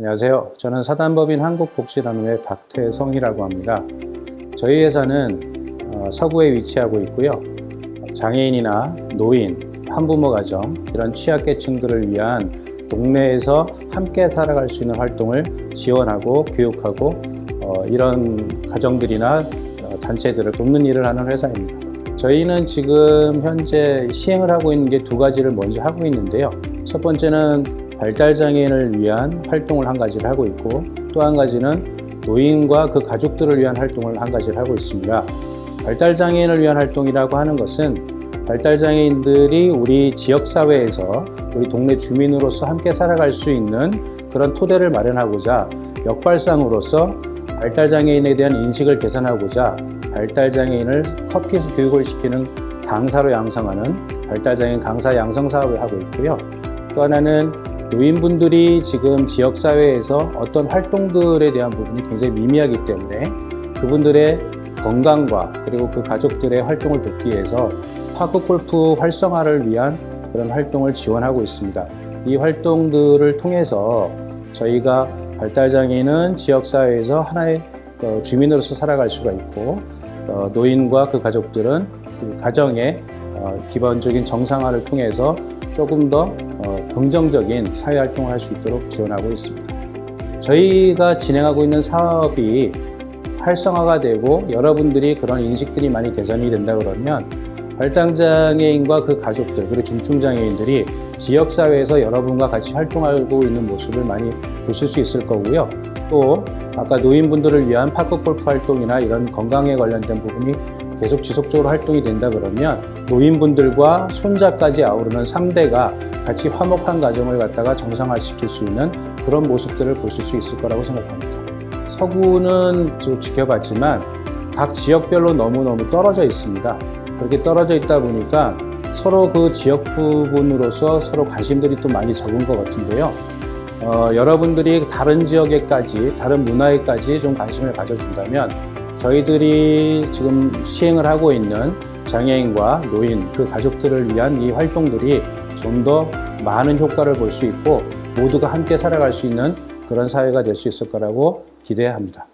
안녕하세요. 저는 사단법인 한국복지나눔의 박태성이라고 합니다. 저희 회사는 어, 서구에 위치하고 있고요. 장애인이나 노인, 한부모 가정 이런 취약계층들을 위한 동네에서 함께 살아갈 수 있는 활동을 지원하고 교육하고 어, 이런 가정들이나 어, 단체들을 돕는 일을 하는 회사입니다. 저희는 지금 현재 시행을 하고 있는 게 두 가지를 먼저 하고 있는데요. 첫 번째는 발달장애인을 위한 활동을 한 가지를 하고 있고 또 한 가지는 노인과 그 가족들을 위한 활동을 한 가지를 하고 있습니다. 발달장애인을 위한 활동이라고 하는 것은 발달장애인들이 우리 지역사회에서 우리 동네 주민으로서 함께 살아갈 수 있는 그런 토대를 마련하고자 역발상으로서 발달장애인에 대한 인식을 개선하고자 발달장애인을 커피에서 교육을 시키는 강사로 양성하는 발달장애인 강사 양성 사업을 하고 있고요. 또 하나는 노인분들이 지금 지역사회에서 어떤 활동들에 대한 부분이 굉장히 미미하기 때문에 그분들의 건강과 그리고 그 가족들의 활동을 돕기 위해서 파크 골프 활성화를 위한 그런 활동을 지원하고 있습니다. 이 활동들을 통해서 저희가 발달장애인은 지역사회에서 하나의 어, 주민으로서 살아갈 수가 있고 어, 노인과 그 가족들은 그 가정의 어, 기본적인 정상화를 통해서 조금 더 어, 긍정적인 사회 활동을 할 수 있도록 지원하고 있습니다. 저희가 진행하고 있는 사업이 활성화가 되고 여러분들이 그런 인식들이 많이 개선이 된다 그러면 발달장애인과 그 가족들 그리고 중증장애인들이 지역사회에서 여러분과 같이 활동하고 있는 모습을 많이 보실 수 있을 거고요. 또 아까 노인분들을 위한 파크 골프 활동이나 이런 건강에 관련된 부분이 계속 지속적으로 활동이 된다 그러면 노인분들과 손자까지 아우르는 3대가 같이 화목한 가정을 갖다가 정상화시킬 수 있는 그런 모습들을 보실 수 있을 거라고 생각합니다. 서구는 좀 지켜봤지만 각 지역별로 너무너무 떨어져 있습니다. 그렇게 떨어져 있다 보니까 서로 그 지역 부분으로서 서로 관심들이 또 많이 적은 것 같은데요. 어, 여러분들이 다른 지역에까지, 다른 문화에까지 좀 관심을 가져준다면 저희들이 지금 시행을 하고 있는 장애인과 노인, 그 가족들을 위한 이 활동들이 좀 더 많은 효과를 볼 수 있고 모두가 함께 살아갈 수 있는 그런 사회가 될 수 있을 거라고 기대합니다.